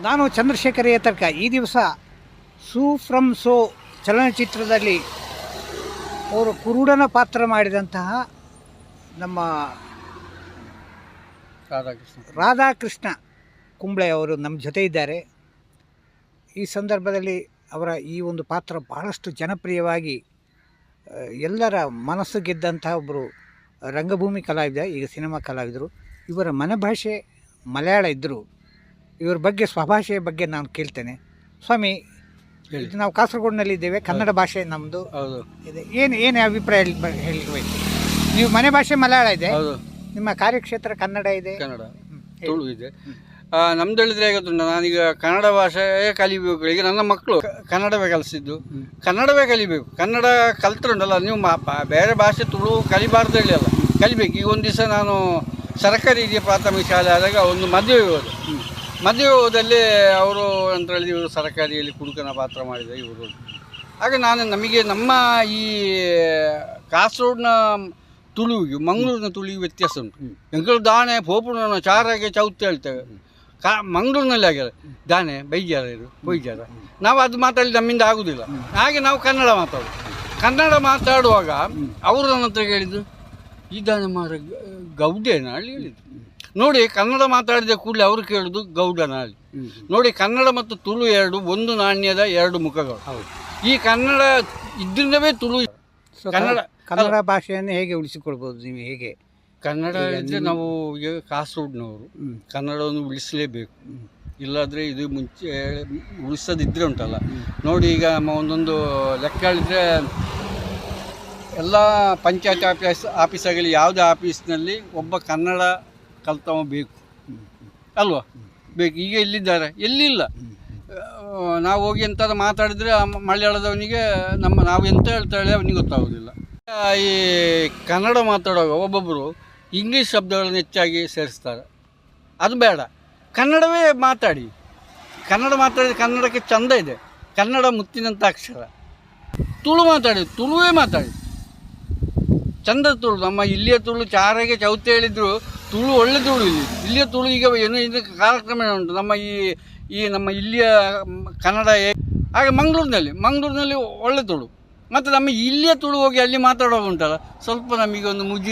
ನಾನು ಚಂದ್ರಶೇಖರ ಏತರ್ಕ ಈ ದಿವಸ ಸೂ ಫ್ರಮ್ ಸೋ ಚಲನಚಿತ್ರದಲ್ಲಿ ಅವರು ಕುರುಡನ ಪಾತ್ರ ಮಾಡಿದಂತಹ ನಮ್ಮ ರಾಧಾಕೃಷ್ಣ. ರಾಧಾಕೃಷ್ಣ ಕುಂಬ್ಳೆ ಅವರು ನಮ್ಮ ಜೊತೆ ಇದ್ದಾರೆ. ಈ ಸಂದರ್ಭದಲ್ಲಿ ಅವರ ಈ ಒಂದು ಪಾತ್ರ ಬಹಳಷ್ಟು ಜನಪ್ರಿಯವಾಗಿ ಎಲ್ಲರ ಮನಸ್ಸು ಗೆದ್ದಂತಹ ಒಬ್ಬರು ರಂಗಭೂಮಿ ಕಲಾವಿದ ಈಗ ಸಿನಿಮಾ ಕಲಾವಿದರು. ಇವರ ಮನೆ ಭಾಷೆ ಮಲಯಾಳ ಇದ್ದರು. ಇವರ ಬಗ್ಗೆ ಸ್ವಭಾಷೆಯ ಬಗ್ಗೆ ನಾನು ಕೇಳ್ತೇನೆ. ಸ್ವಾಮಿ ಹೇಳಿ. ಇದು ನಾವು ಕಾಸರಗೋಡಿನಲ್ಲಿ ಇದ್ದೇವೆ ಕನ್ನಡ ಭಾಷೆ ನಮ್ಮದು ಹೌದು. ಇದೆ. ಏನು ಏನು ಅಭಿಪ್ರಾಯ ಹೇಳಿ ಹೇಳಬೇಕು? ನೀವು ಮನೆ ಭಾಷೆ ಮಲಯಾಳ ಇದೆ. ಹೌದು. ನಿಮ್ಮ ಕಾರ್ಯಕ್ಷೇತ್ರ ಕನ್ನಡ ಇದೆ. ಕನ್ನಡ. ಹ್ಮ್, ಹೇಳಿ. ತುಳು ಇದೆ. ನಮ್ದು ಹೇಳಿದ್ರೆ ಹೇಗುಂಟು ನಾನೀಗ ಕನ್ನಡ ಭಾಷೆಯೇ ಕಲಿಬೇಕು ಈಗ ನನ್ನ ಮಕ್ಕಳು ಕ- ಕನ್ನಡವೇ ಕಲಿಸಿದ್ದು. ಕನ್ನಡವೇ ಕಲಿಬೇಕು. ಕನ್ನಡ ಕಲ್ತ್ರುಂಟಲ್ಲ ನೀವು ಮಾ- ಬೇರೆ ಭಾಷೆ ತುಳು ಕಲಿಬಾರ್ದು ಹೇಳಿ ಅಲ್ಲ. ಕಲಿಬೇಕು. ಈಗ ಒಂದು ದಿವಸ ನಾನು ಸರ್ಕಾರಿ ಹಿರಿಯ ಪ್ರಾಥಮಿಕ ಶಾಲೆ ಆದಾಗ ಒಂದು ಮದುವೆ ಹೋದೆ. ಮದುವೆ ಹೋದಲ್ಲಿ ಅವರು ಅಂತ ಹೇಳಿದ್ರೆ ಇವರು ಸರಕಾರಿಯಲ್ಲಿ ಕುಡುಕನ ಪಾತ್ರ ಮಾಡಿದ ಇವರು. ಹಾಗೆ ನಾನು ನಮಗೆ ನಮ್ಮ ಈ ಕಾಸರೋಡ್ನ ತುಳುವಿಗೆ ಮಂಗಳೂರಿನ ತುಳುವಿಗೆ ವ್ಯತ್ಯಾಸ ಉಂಟು. ಬೆಂಗಳೂರು ದಾಣೆ ಪೋಪುಣ ಚಾರಾಗೆ ಚೌತ್ ಹೇಳ್ತೇವೆ. ಕಾ ಮಂಗಳೂರಿನಲ್ಲಿ ಆಗ್ಯಾರ. ದಾನೆ ಬೈಜಾರ ಇದು ಬೈಜಾರ ನಾವು ಅದು ಮಾತಾಡಿ ನಮ್ಮಿಂದ ಆಗುವುದಿಲ್ಲ ಹಾಗೆ ನಾವು ಕನ್ನಡ ಮಾತಾಡೋದು. ಕನ್ನಡ ಮಾತಾಡುವಾಗ ಅವರು ನನ್ನ ಹತ್ರ ಹೇಳಿದ್ದು ಈ ದಾನೆ ಮಾರ ಗೌಡೇನ ಅಲ್ಲಿ ಹೇಳಿದ್ದು ನೋಡಿ ಕನ್ನಡ ಮಾತಾಡಿದ ಕೂಡಲೇ ಅವರು ಕೇಳೋದು ಗೌಡನ ಹೇಳಿ ನೋಡಿ ಕನ್ನಡ ಮತ್ತು ತುಳು ಎರಡು ಒಂದು ನಾಣ್ಯದ ಎರಡು ಮುಖಗಳು. ಹೌದು. ಈ ಕನ್ನಡ ಇದ್ರಿಂದವೇ ತುಳು ಕನ್ನಡ ಕನ್ನಡ ಭಾಷೆಯನ್ನು ಹೇಗೆ ಉಳಿಸಿಕೊಳ್ಬೋದು ನೀವು ಹೇಗೆ? ಕನ್ನಡ ಇದ್ರೆ ನಾವು ಈಗ ಕಾಸರಗೋಡಿನವರು ಕನ್ನಡವನ್ನು ಉಳಿಸಲೇಬೇಕು. ಇಲ್ಲಾದರೆ ಇದು ಮುಂಚೆ ಉಳಿಸೋದಿದ್ದರೆ ಉಂಟಲ್ಲ. ನೋಡಿ ಈಗ ನಮ್ಮ ಒಂದೊಂದು ಲೆಕ್ಕ ಹೇಳಿದರೆ ಎಲ್ಲ ಪಂಚಾಯತ್ ಆಫೀಸ್ ಆಫೀಸಾಗಲಿ ಯಾವುದೇ ಆಫೀಸ್ನಲ್ಲಿ ಒಬ್ಬ ಕನ್ನಡ ಕಲ್ತವ ಬೇಕು. ಅಲ್ವಾ? ಬೇಕು. ಈಗ ಎಲ್ಲಿದ್ದಾರೆ? ಎಲ್ಲಿಲ್ಲ. ನಾವು ಹೋಗಿ ಎಂತಾದ್ರು ಮಾತಾಡಿದರೆ ಮಲಯಾಳದವನಿಗೆ ನಮ್ಮ ನಾವು ಎಂತ ಹೇಳ್ತಾಳೆ ಅವನಿಗೆ ಗೊತ್ತಾಗೋದಿಲ್ಲ. ಈ ಕನ್ನಡ ಮಾತಾಡುವಾಗ ಒಬ್ಬೊಬ್ಬರು ಇಂಗ್ಲೀಷ್ ಶಬ್ದಗಳನ್ನು ಹೆಚ್ಚಾಗಿ ಸೇರಿಸ್ತಾರೆ. ಅದು ಬೇಡ. ಕನ್ನಡವೇ ಮಾತಾಡಿ. ಕನ್ನಡ ಮಾತಾಡಿದ ಕನ್ನಡಕ್ಕೆ ಚಂದ ಇದೆ. ಕನ್ನಡ ಮುತ್ತಿನಂಥ ಅಕ್ಷರ. ತುಳು ಮಾತಾಡಿ. ತುಳುವೇ ಮಾತಾಡಿ. ಚಂದ ತುಳು. ನಮ್ಮ ಇಲ್ಲಿಯ ತುಳು ಚಾರಗೆ ಚೌತಿ ಹೇಳಿದ್ರು ತುಳು ಒಳ್ಳೆ ತುಳು ಇಲ್ಲಿ. ಇಲ್ಲಿಯ ತುಳು ಈಗ ಏನು ಇದಕ್ಕೆ ಕಾರ್ಯಕ್ರಮ ಉಂಟು. ನಮ್ಮ ಈ ಈ ನಮ್ಮ ಇಲ್ಲಿಯ ಕನ್ನಡ ಹಾಗೆ ಮಂಗಳೂರಿನಲ್ಲಿ ಮಂಗಳೂರಿನಲ್ಲಿ ಒಳ್ಳೆ ತುಳು. ಮತ್ತು ನಮ್ಮ ಇಲ್ಲಿಯ ತುಳು ಹೋಗಿ ಅಲ್ಲಿ ಮಾತಾಡುವಾಗ ಉಂಟಲ್ಲ, ಸ್ವಲ್ಪ ನಮಗೆ ಒಂದು ಮುಜಿ